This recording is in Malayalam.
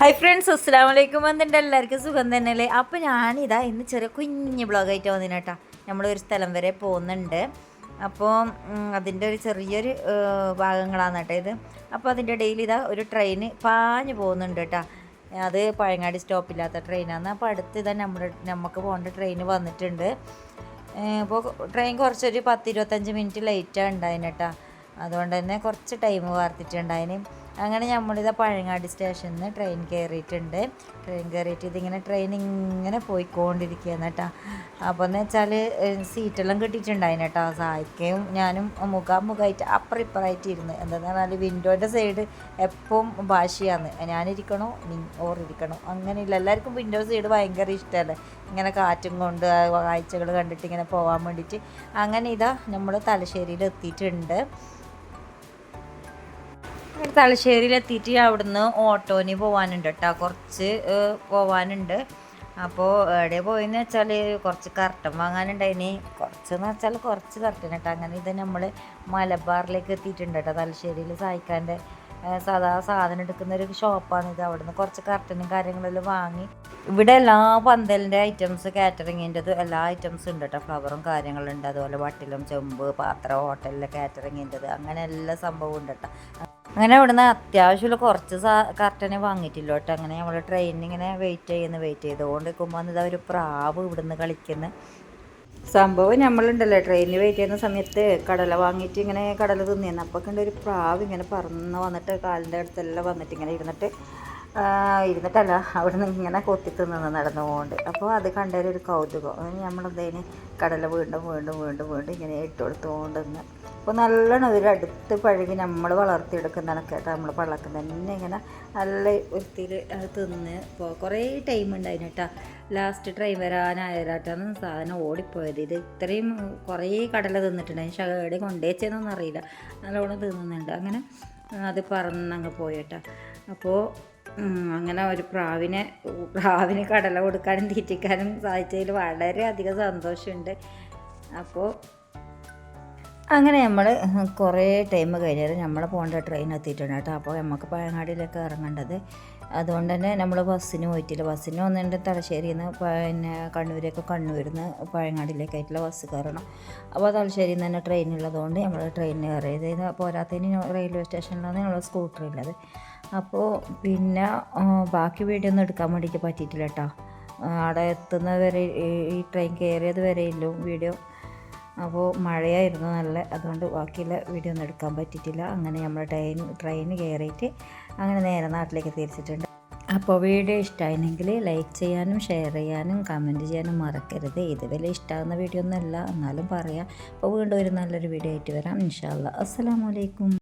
ഹൈ ഫ്രണ്ട്സ് അസ്സാം വലൈക്കും വന്നിട്ടുണ്ട് എല്ലാവർക്കും സുഖം തന്നെയല്ലേ? അപ്പോൾ ഞാനിതാ ഇന്ന് ചെറിയ കുഞ്ഞ് ബ്ലോഗായിട്ട് വന്നിന് കേട്ടോ നമ്മളൊരു സ്ഥലം വരെ പോകുന്നുണ്ട്. അപ്പോൾ അതിന്റെ ഒരു ചെറിയൊരു ഭാഗങ്ങളാണ് കേട്ടോ ഇത്. അപ്പോൾ അതിന്റെ ഇടയിൽ ഇതാ ഒരു ട്രെയിൻ പാഞ്ഞു പോകുന്നുണ്ട് കേട്ടോ അത് പഴങ്ങാടി സ്റ്റോപ്പില്ലാത്ത ട്രെയിനാണ് അപ്പോൾ അടുത്ത് ഇതാ നമ്മുടെ നമുക്ക് പോകേണ്ട ട്രെയിൻ വന്നിട്ടുണ്ട്. ഇപ്പോൾ ട്രെയിൻ കുറച്ചൊരു പത്ത് ഇരുപത്തഞ്ച് മിനിറ്റ് ലേറ്റാണ് ഉണ്ടായിന് കേട്ടോ അതുകൊണ്ട് തന്നെ കുറച്ച് ടൈം വാർത്തിട്ടുണ്ടായിന്. അങ്ങനെ നമ്മളിതാ പഴങ്ങാടി സ്റ്റേഷനിൽ നിന്ന് ട്രെയിൻ കയറിയിട്ടുണ്ട് ട്രെയിൻ കയറിയിട്ട് ഇതിങ്ങനെ ട്രെയിൻ ഇങ്ങനെ പോയിക്കൊണ്ടിരിക്കുകയാണ് കേട്ടോ അപ്പോൾ എന്ന് വെച്ചാൽ സീറ്റെല്ലാം കിട്ടിയിട്ടുണ്ടായിന് കേട്ടോ സഹായിക്കുകയും ഞാനും മുഖാമുഖമായിട്ട് അപ്പുറം ഇപ്പുറമായിട്ട് ഇരുന്ന് എന്താണെന്ന് പറഞ്ഞാൽ വിൻഡോന്റെ സൈഡ് എപ്പം ഭാഷയാണ് ഞാനിരിക്കണോ ഓറിരിക്കണോ? അങ്ങനെയില്ല. എല്ലാവർക്കും വിൻഡോ സൈഡ് ഭയങ്കര ഇഷ്ടമല്ലേ ഇങ്ങനെ കാറ്റും കൊണ്ട് കാഴ്ചകൾ കണ്ടിട്ട് ഇങ്ങനെ പോകാൻ വേണ്ടിയിട്ട്. അങ്ങനെ ഇതാ നമ്മൾ തലശ്ശേരിയിൽ എത്തിയിട്ടുണ്ട് എത്തിയിട്ട് അവിടുന്ന് ഓട്ടോന് പോകാനുണ്ട് കേട്ടോ കുറച്ച് പോകാനുണ്ട് പോവാനുണ്ട്. അപ്പോൾ എവിടെ പോയെന്ന് വെച്ചാൽ കുറച്ച് കർട്ടൻ വാങ്ങാനുണ്ടായിനി. കുറച്ചെന്ന് വെച്ചാൽ കുറച്ച് കർട്ടൻ കേട്ടോ അങ്ങനെ ഇത് നമ്മൾ മലബാറിലേക്ക് എത്തിയിട്ടുണ്ട് കേട്ടോ തലശ്ശേരിയിൽ സായിക്കാന്റെ സാധാ സാധനം എടുക്കുന്ന ഒരു ഷോപ്പാണ് ഇത്. അവിടുന്ന് കുറച്ച് കർട്ടനും കാര്യങ്ങളെല്ലാം വാങ്ങി. ഇവിടെ എല്ലാ പന്തലിന്റെ ഐറ്റംസ് കാറ്ററിങ്ങിന്റെത് എല്ലാ ഐറ്റംസും ഉണ്ട് കേട്ടോ ഫ്ലവറും കാര്യങ്ങളുണ്ട്. അതുപോലെ വട്ടിലും ചെമ്പ് പാത്രം ഹോട്ടലിലെ കാറ്ററിങ്ങിന്റെത് അങ്ങനെ എല്ലാ സംഭവവും ഉണ്ട് കേട്ടോ അങ്ങനെ ഇവിടുന്ന് അത്യാവശ്യമുള്ള കുറച്ച് സാ കർട്ടനെ വാങ്ങിയിട്ടില്ല കേട്ടോ. അങ്ങനെ നമ്മൾ ട്രെയിൻ ഇങ്ങനെ വെയിറ്റ് ചെയ്യുന്ന വെയിറ്റ് ചെയ്തുകൊണ്ട് നിൽക്കുമ്പോൾ ഇതാ ഒരു പ്രാവ് ഇവിടുന്ന് കളിക്കുന്ന. സംഭവം നമ്മളുണ്ടല്ലോ ട്രെയിനിൽ വെയിറ്റ് ചെയ്യുന്ന സമയത്ത് കടല വാങ്ങിയിട്ട് ഇങ്ങനെ കടല തിന്നിരുന്നു അപ്പോൾ കണ്ട ഒരു പ്രാവ് ഇങ്ങനെ പറന്ന് വന്നിട്ട് കാലിന്റെ അടുത്തെല്ലാം വന്നിട്ട് ഇങ്ങനെ ഇരുന്നിട്ട് ഇരുന്നിട്ടല്ല അവിടെ നിന്ന് ഇങ്ങനെ കൊത്തി തിന്നു നടന്നുകൊണ്ട്. അപ്പോൾ അത് കണ്ടൊരു ഒരു കൗതുകം നമ്മളെന്തേന് കടല വീണ്ടും വീണ്ടും വീണ്ടും വീണ്ടും ഇങ്ങനെ ഇട്ട് കൊടുത്തുകൊണ്ട് നിന്ന്. അപ്പോൾ നല്ലോണം ഒരു അടുത്ത് പഴകി നമ്മൾ വളർത്തിയെടുക്കുന്നതാണ് കേട്ടോ. നമ്മൾ പള്ളക്കം തന്നെ ഇങ്ങനെ നല്ല വൃത്തിയിൽ തിന്ന് ഇപ്പോൾ കുറേ ടൈം ഉണ്ടായിരുന്നു കേട്ടോ. ലാസ്റ്റ് ട്രെയിൻ വരാനായാലും സാധനം ഓടിപ്പോയത്. ഇത് ഇത്രയും കുറേ കടല തിന്നിട്ടുണ്ടായി പക്ഷേ എവിടെ കൊണ്ടുവച്ചതെന്നൊന്നും അറിയില്ല. നല്ലോണം തിന്നുന്നുണ്ട്. അങ്ങനെ അത് പറന്നങ്ങ് പോയി കേട്ടോ. അപ്പോൾ അങ്ങനെ ഒരു പ്രാവിനെ പ്രാവിന് കടല കൊടുക്കാനും തീറ്റിക്കാനും സാധിച്ചതിൽ വളരെയധികം സന്തോഷമുണ്ട്. അപ്പോൾ അങ്ങനെ നമ്മൾ കുറേ ടൈം കഴിഞ്ഞാൽ നമ്മൾ പോകേണ്ട ട്രെയിൻ എത്തിയിട്ടുണ്ട് കേട്ടോ. അപ്പോൾ നമുക്ക് പഴങ്ങാടിയിലൊക്കെ ഇറങ്ങേണ്ടത്. അതുകൊണ്ട് തന്നെ നമ്മൾ ബസ്സിന് പോയിട്ടില്ല. ബസ്സിന് വന്നിട്ട് തലശ്ശേരിയിൽ നിന്ന് പിന്നെ കണ്ണൂരൊക്കെ കണ്ണൂരിൽ നിന്ന് പഴങ്ങാടിയിലേക്കായിട്ടുള്ള ബസ് കയറണം. അപ്പോൾ തലശ്ശേരിയിൽ നിന്ന് തന്നെ ട്രെയിൻ ഉള്ളതുകൊണ്ട് നമ്മൾ ട്രെയിനിന് കയറിയത് പോരാത്തതിന് റെയിൽവേ സ്റ്റേഷനിലാണ് നമ്മൾ സ്കൂട്ടർ ഉള്ളത് അപ്പോൾ പിന്നെ ബാക്കി വീഡിയോ ഒന്നും എടുക്കാൻ വേണ്ടിയിട്ട് പറ്റിയിട്ടില്ല കേട്ടോ. അവിടെ എത്തുന്നവരെ ഈ- ഈ ട്രെയിൻ കയറിയത് വരെയുള്ളൂ വീഡിയോ. അപ്പോൾ മഴയായിരുന്നു നല്ല അതുകൊണ്ട് ബാക്കിയുള്ള വീഡിയോ ഒന്നും എടുക്കാൻ പറ്റിയിട്ടില്ല. അങ്ങനെ നമ്മൾ ട്രെയിൻ ട്രെയിൻ കയറിയിട്ട് അങ്ങനെ നേരെ നാട്ടിലേക്ക് തിരിച്ചിട്ടുണ്ട്. അപ്പോൾ വീഡിയോ ഇഷ്ടമായിരുന്നെങ്കിൽ ലൈക്ക് ചെയ്യാനും ഷെയർ ചെയ്യാനും കമന്റ് ചെയ്യാനും മറക്കരുത്. ഇത് വലിയ ഇഷ്ടമാകുന്ന വീഡിയോ ഒന്നുമല്ല. എന്നാലും പറയാം. അപ്പോൾ വീണ്ടും ഒരു നല്ലൊരു വീഡിയോ ആയിട്ട് വരാം. ഇൻഷാല്ല അസ്സലാമലൈക്കും